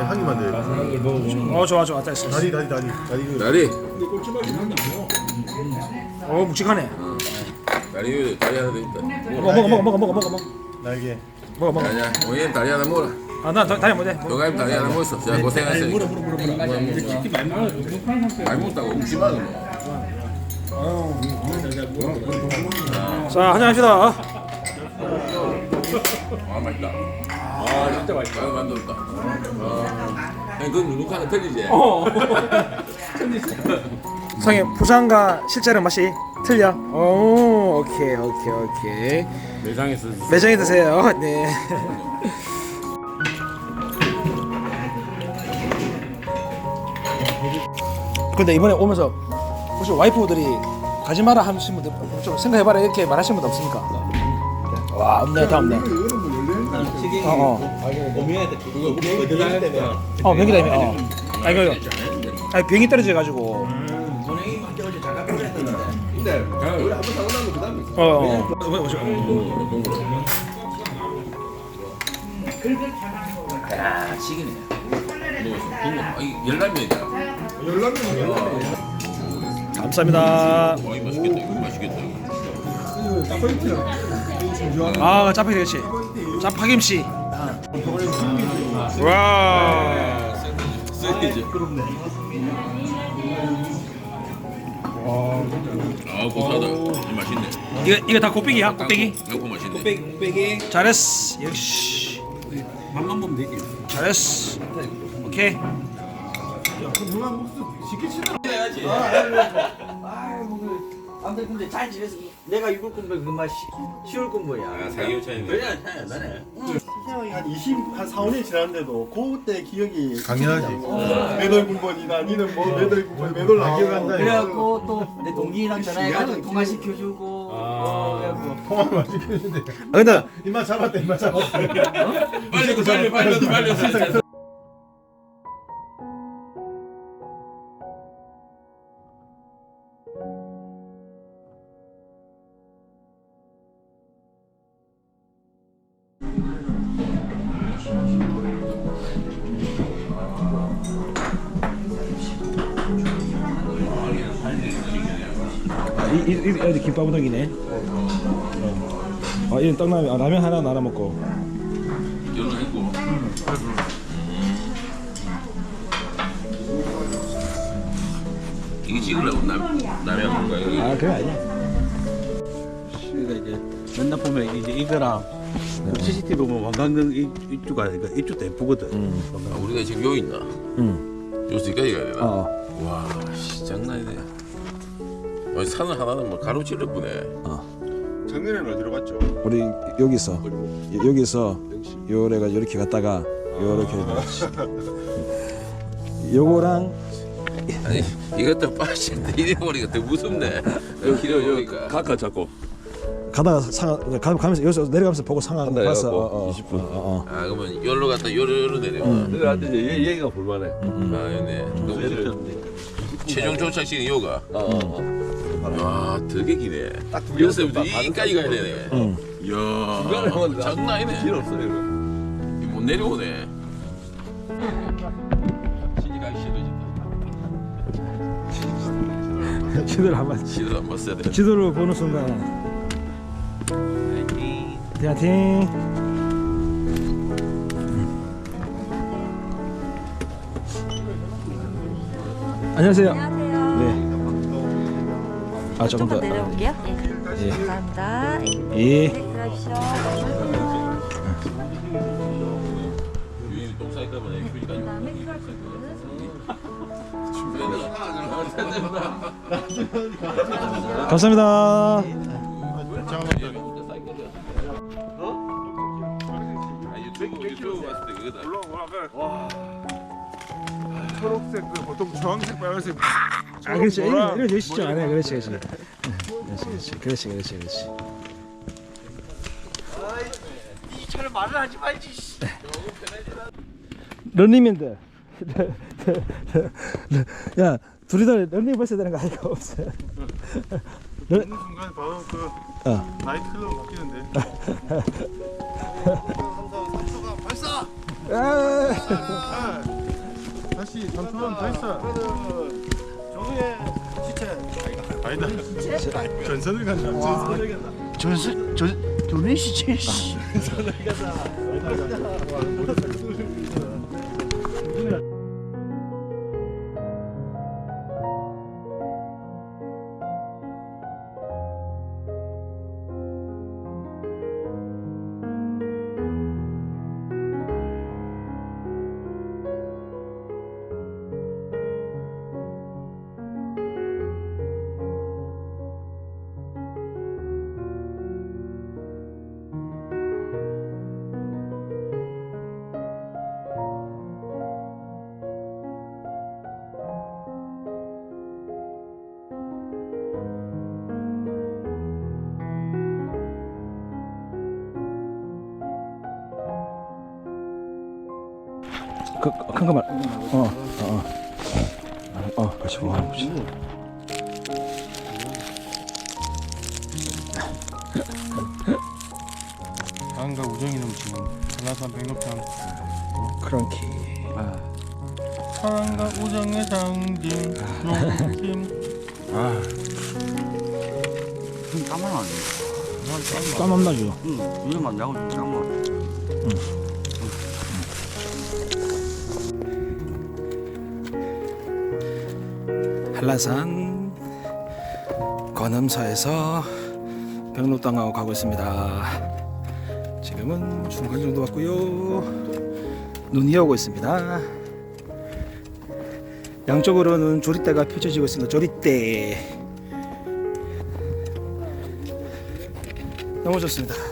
한 입만 돼. 어 좋아 좋아. 됐어. 다리 다리 다리 다리. 그 다리? 어 묵직하네. 다리 다리 하나 더 있다. 먹어 먹어 먹어 먹어 먹어 먹어 먹어. 날개. 먹어 먹어. 아니야 오예 다리 하나 먹어라. 아나 다리 못해. 너가 다리 하나 먹었어. 자 고생했어 물어 물어 물어 물어. 많이 먹다고 웃지 마 그럼 자 한잔 합시다. 아 맛있다 아 진짜 맛있다 아 만들었다 아그 누룩하는 틀리지 성님 부산과 실제로 맛이 틀려. 오 오케이 오케이 오케이. 매장에서 매장에 드세요. 네. 근데 이번에 오면서 혹시 와이프들이 가지 마라 하신 분들 좀 생각해봐라 이렇게 말하신 분도 없습니까? 와 없네 다 없네. 어 어. 어 명기 때문에 어. 아 이거 아니 떨어져 가지고. 어. 어. 야 지기네. 너 열라면이다 감사합니다. 어 이거 맛있겠다 이거. 맛있겠다 아 짜파게 그렇지. 짜파김치. 와. 아 고소하다 이 맛있네 이거 이거 다 곱빼기야 곱빼기. 양고 맛있네 잘했어. 역시. 맛만 보면 되지. 잘했어. 오케이. 아무튼 근데 잘 지내서 내가 육을 꿈보야 그 맛이 쉬울 꿈보야. 아 사기업 차이네 그래 차이 안 나네. 형이 한 20, 한 4, 5년 지났는데도 그때 기억이 강렬하지. 매돌 군번이다. 니는 뭐 매돌 군번 매돌 나 기억한다. 그래갖고 또 내 동기랑 전화해가지고 통화 시켜주고. 어, 그래갖고 통화 많이 켰는데. 아 근데 입맛 잡았다. 입맛 잡았다. 빨리 빨리 빨리 빨리 이, 이, 이 어디 김밥 우동이네. 어. 아 이런 떡라면 아, 라면 하나 나눠 먹고. 결혼했고 이게 찍으려고 남 남의 한 거야 이게 아 그래 아니야. 이제 맨날 보면 이제 이거랑 CCTV 보면 왕강릉 이- 이쪽 아니까 이쪽도 예쁘거든. 아, 우리가 지금 요 있나 응. 요수까지 가야 되나 어. 와 씨, 장난이네 어, 산을 하나는 뭐 가로질러 보네. 작년에는 어디로 갔죠? 우리 여기 있어 여기 있어 요래가 이렇게 갔다가 요렇게 요거랑 아니 이것도 빠지는데 이래 보니까 더 무섭네. 길어 보니까. 가까 잡고. 가다가 상하 가- 가면서 여기서 내려가면서 보고 상하 한다 봤어 해갖고 어, 어, 20 분. 어, 어, 어. 아 그러면 열로 갔다 요로 요로 내려 그래 하여튼 이제 얘- 얘가 볼만해. 아 네네. 그럼 최종 도착 시간 요가. 어, 어, 어. 아 되게 기네. 여기서부터 이까지 가야 되네. 응. 이야 중간에 하면 장난 아니네. 길 없어 이거. 못 내려오네. 시기가 싫어진다 지도를 한번 시도 한번 써야 돼 지도를 보는 순간. 대화팅. 안녕하세요. 안녕하세요. 네. 아 조금 더 조금만 내려올게요. 네. 예. 감사합니다. 네. 예. 네, 감사합니다 초록색 그 보통 주황색 빨간색 아 그렇지 이거 이거 열시죠 안해 그렇지 그렇지 그렇지 그렇지 그렇지 그렇지 이처럼 말을 하지 말지. 런닝맨들 야 둘이 다 런닝 벌써야 되는 거 아니가 없어 어느 순간 바로 그 어. 나이트클럽 바뀌는데. 다시 전투는 더있 어. 조수의 시체. 아니다. 전선을 간다. 전선을 간다. 전수 전 전의 시체 씨. 그 큰 거만. 어, 어, 어, 어, 같이 보고 보자. 사랑과 우정이 넘치는 한라산 백록산. 크런키. 사랑과 우정의 상징. 농심. 땀만 안땀안 나죠? 응, 이거만 나고 땀만. 한라산 관음사에서 백록당하고 가고 있습니다. 지금은 중간 정도 왔고요. 눈이 오고 있습니다. 양쪽으로는 조리대가 펼쳐지고 있습니다. 조리대. 너무 좋습니다.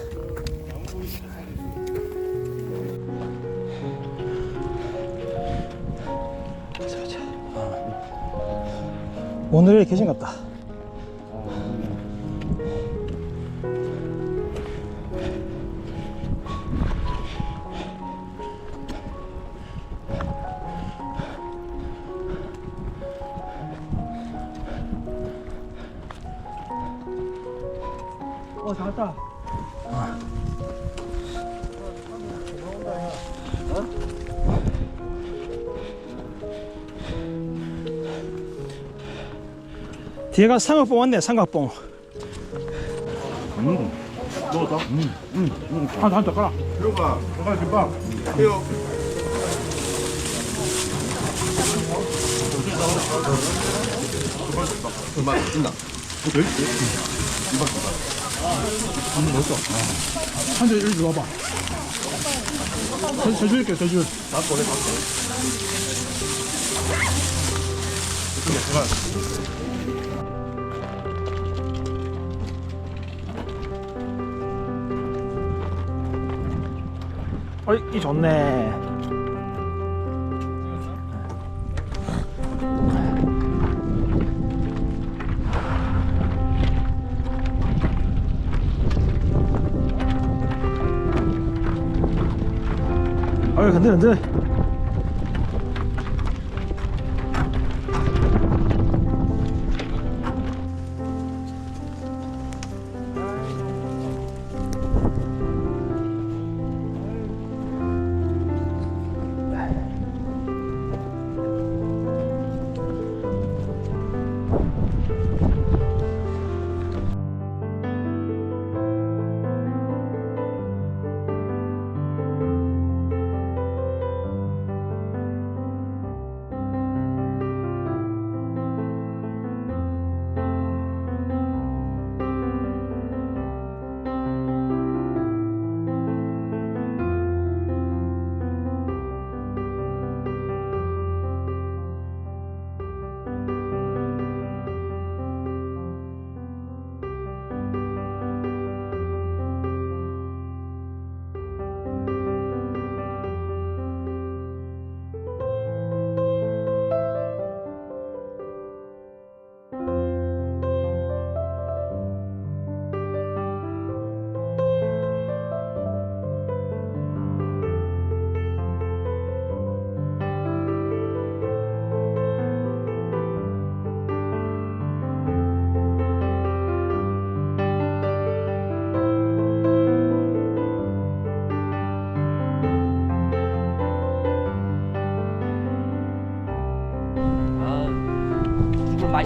오늘의 계신 같다. 어, 잘했다. 뒤에가 삼각봉 왔네, 삼각봉. 음. 넣었다? 음, 음, 음. 한, 한 젓가락. 들어가. 들어가 김밥. 해요. 한줄 이리 와봐. 저, 저 줄게, 저 줄. 어이, 이 좋네. 어이, 근데, 근데.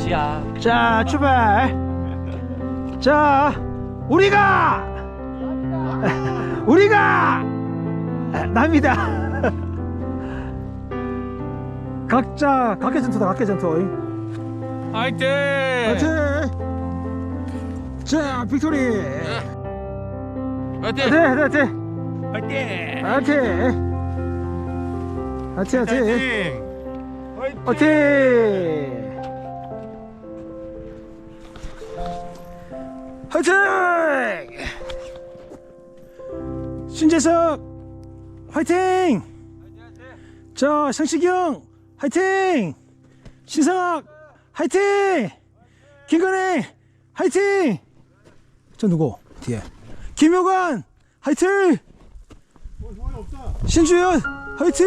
맛이야. 자 출발. 자 우리가! 우리가! 납니다. 각자 각계 전투다 각계 전투. 화이팅! 파이팅! 자 빅토리. 화이팅! 파이팅 파이팅 화이팅! 파이팅 파이팅. 파이팅! 파이팅 화이팅! 신재석 화이팅! 자 성시경 화이팅! 신상학 화이팅! 김건희 화이팅! 저 누구 뒤에 김효관 화이팅! 신주연 화이팅!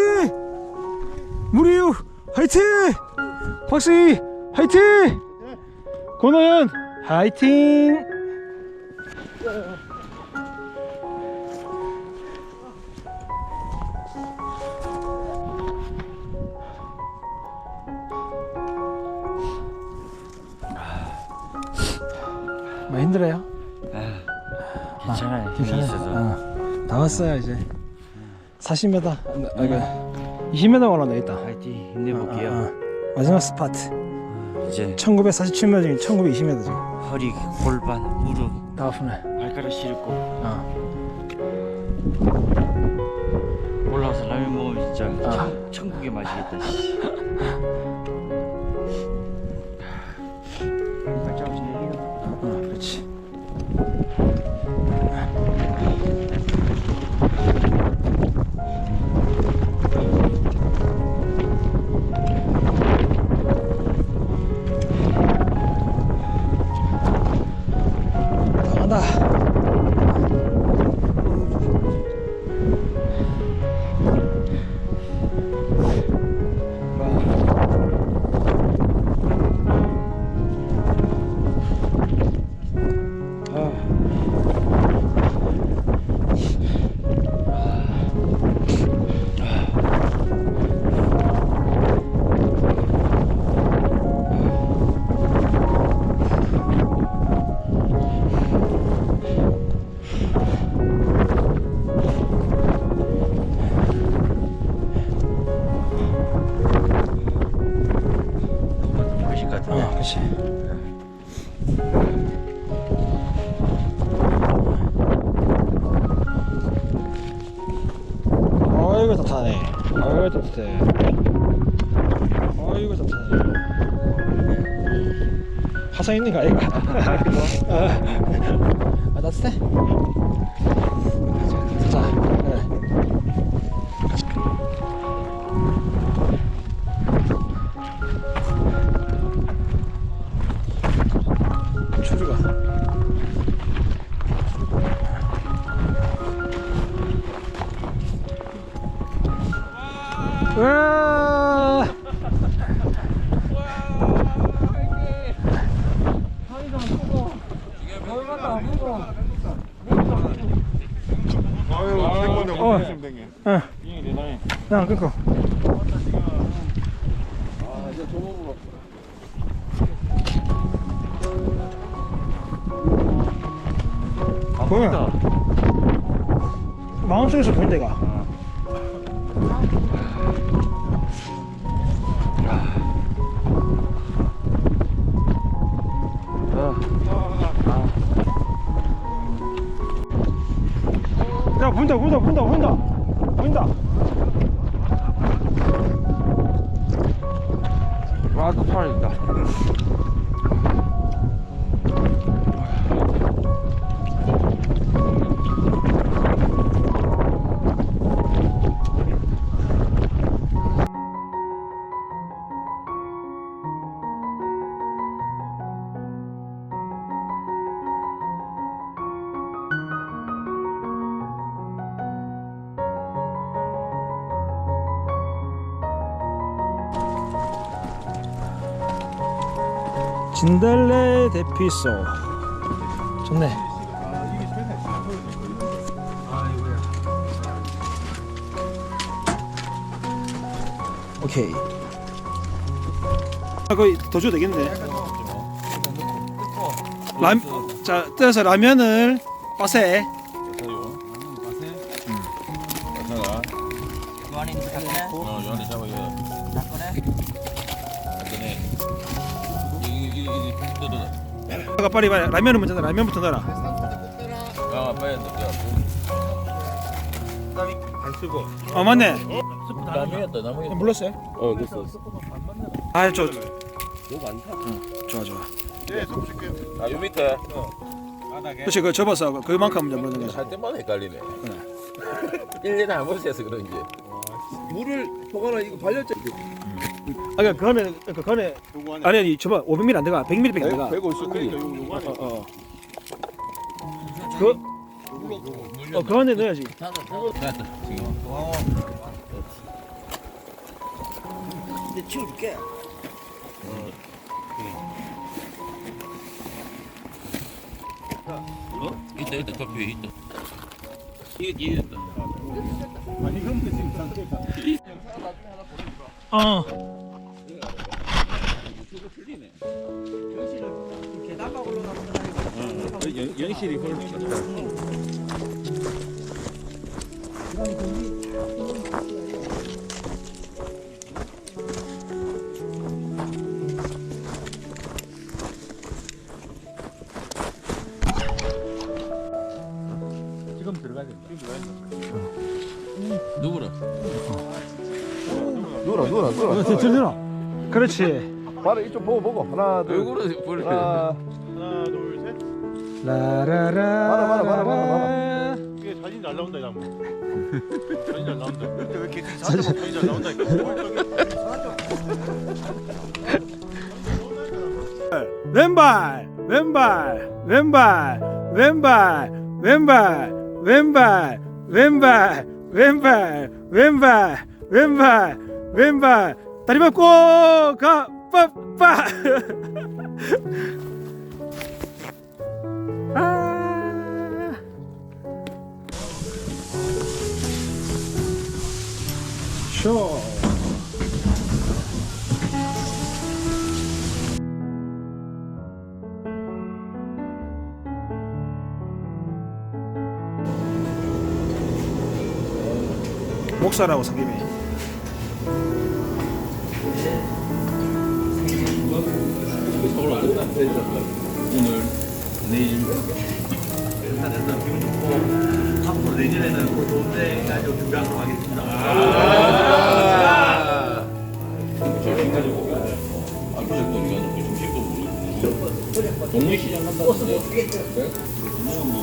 무리유 화이팅! 박수희 화이팅! 권호연 화이팅! 많이 힘들어요? 괜찮아요. 힘이 괜찮아요. 있어서. 어, 다 왔어요 이제 40m 아, 이거 20m 올라가 있다 화이팅 힘내볼게요. 마지막 스파트 이제 1947m 중에 1920m 지금 허리, 골반, 무릎, 다 아프네 발가락 시렵고 어. 올라와서 라면 먹으면 진짜 아. 천, 천국의 맛이겠다. 씨. 어이구 따뜻하네. 어이구 따뜻해. 어이구 따뜻하네. 화상 있는 거 아이가? 아 따뜻해? 생건데 보 진달래 대피소. 좋네. 오케이. 아 거의 더 줘도 되겠네. 라자 뜯어서 라면을 빠세 빨리 빨리 라면을 먼저 넣어 라면부터 넣어라. 아 빨리 뜯어. 어 맞네. 라면이었다 라면이었다 불렀어요? 어 됐어. 아저 너무 많다 좋아 좋아. 아요 밑에. 그렇지 그 접어서 그만큼 이제 넣는 거지 할 때마다 헷갈리네. 1년에 한 번씩 해서 그런지. 물을 보거나 이거 발렸죠 아 아, 그 그러니까 그 안에 요거 안에 아니 아니 저봐 500ml 안 들어가 100ml밖에 안 들어가. 배고 있어 그러니까 요거 안에 어, 어. 어, 그, 어, 그 안에 넣어야지. 근데 치울게. 어? 있다 있다 그 커피 있다 이게 이게 있다 아니 형도 지금 상태가 어. 풀리네. 연실을 계단만 올라가면 어, 연, 연실이 그렇게. 지금 들어가야 된다. 누구라? 누구라 누구라 누구라. 그렇지. 바로 이쪽 보고 보고 하나 왜 둘. 그러지 버려 하나. 하나 둘 셋 라라라. 봐라, 봐라, 봐라, 봐라, 봐라. 이게 사진 잘 나온다 이거 사진 잘 나온다 근데 왜 이렇게 사진 사진 잘 나온다 왼발, 왼발, 왼발, 왼발, 왼발, 왼발, 왼발, 왼발, 왼발, 왼발, 왼발. 다리 맞고 가, 빠빠. 아. 쇼. 목사라고 성김이. 이거 오늘, 내일. 일단 일단 기분 좋고, 앞으로 내년에는 더 좋은 데까지 준비하도록 하겠습니다. 아~ 저기까지 오고, 알프색도 우리가 놓고, 중식도 모르고, 동물시장 한다는데. 네? 동물은 뭐,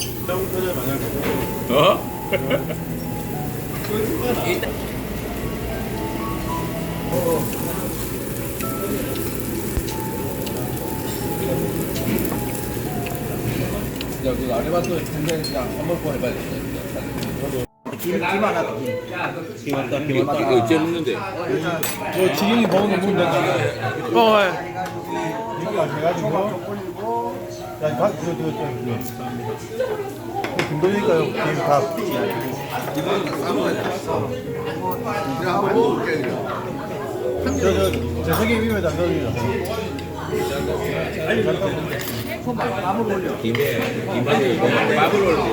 일단 편을 만약 어? 일단. 어. 이거 아르바이트 굉장히 그냥 밥 먹고 해봐야 돼. 김, 김 하나 더. 김 왔다, 김 왔다. 이거 어째 먹는데? 저 지경이 먹으면 먹는다, 지금. 어, 예. 이거 제가 주고. 야, 다 그거, 그거, 그거. 김도니까요, 김밥. 이거는 싸먹어야 이거 한번 먹을게, 이거. 저, 저, 재석이 위에 담당이요. 알려줄게. 김에 김밥에 이거 밥을 올려.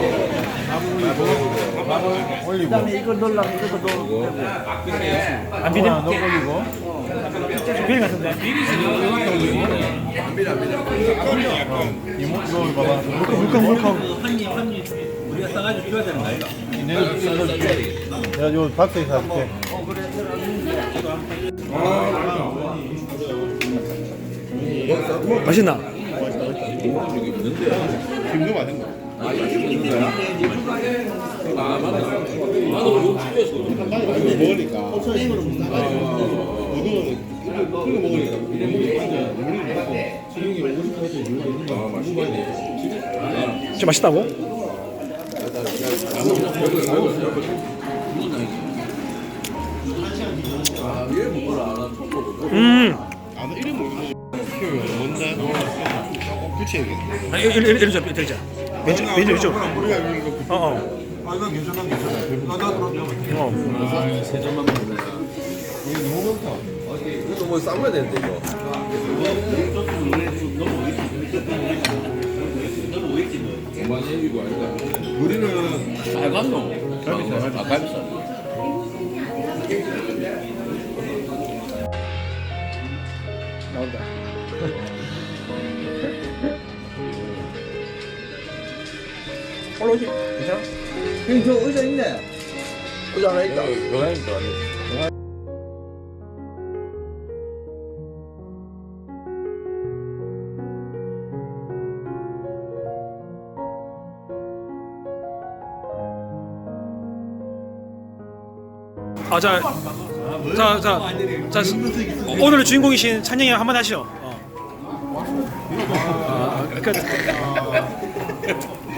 올리고. 그다음에 이거 넣으려면 이것도 넣고. 안 비대? 너 올리고. 비리 같은데. 이모, 이거 봐봐. 물컹, 물컹. 우리가 싸가지고 줘야 되는 거 아이가? 내가 요 박스에 사줄게. 맛있나? 먹어본 적이 없는데. 김도 맞은 거. 아, 이게 있는 거야? 아, 맞아. 나도 욕심에서. 거 이거 맛있다고? 음. 리 이리 이리 좀 이리 좀. 왼쪽 왼쪽 왼쪽. 어 어. 아, 이거 괜찮아, 괜찮아. 나도 그럼. 어. 이거 뭐 삶아야 되는데 이거. 우리는 빨간노. 갈비살. 아 갈비살. 올라오지? 괜찮아? 형님 저 의자 있네. 의자 하나 있다. 요강입니다. 완전. 아, 자, 자, 자, 자, 오늘 주인공이신 찬영이 형 한번 하시죠. 어. 아, 그,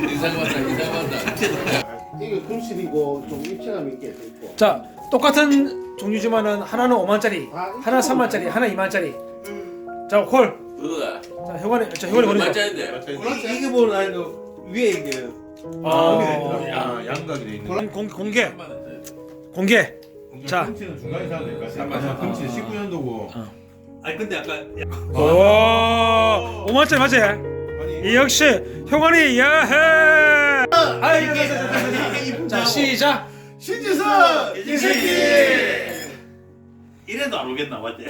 이상하다 이상하다. 이게 금실이고 좀 입체감 있게 돼 있고. 자, 똑같은 종류지만은 하나는 5만짜리, 하나 3만짜리, 하나 2만짜리. 자, 콜. 그거다. 자, 효관이, 자, 효관이 보내죠. 맞자인데. 이게 보는 그 위에 이게 아, 야 양각이 돼 있는. 공, 공개, 공개. 자, 금치는 중간에 사야 될까? 금치 19년도고 아니 근데 약간 오, 5만짜리 맞지? 이 역시 효관이 야해. 아, 자, 시작. 신지선 이 새끼. 이래도 안 오겠나 맞지?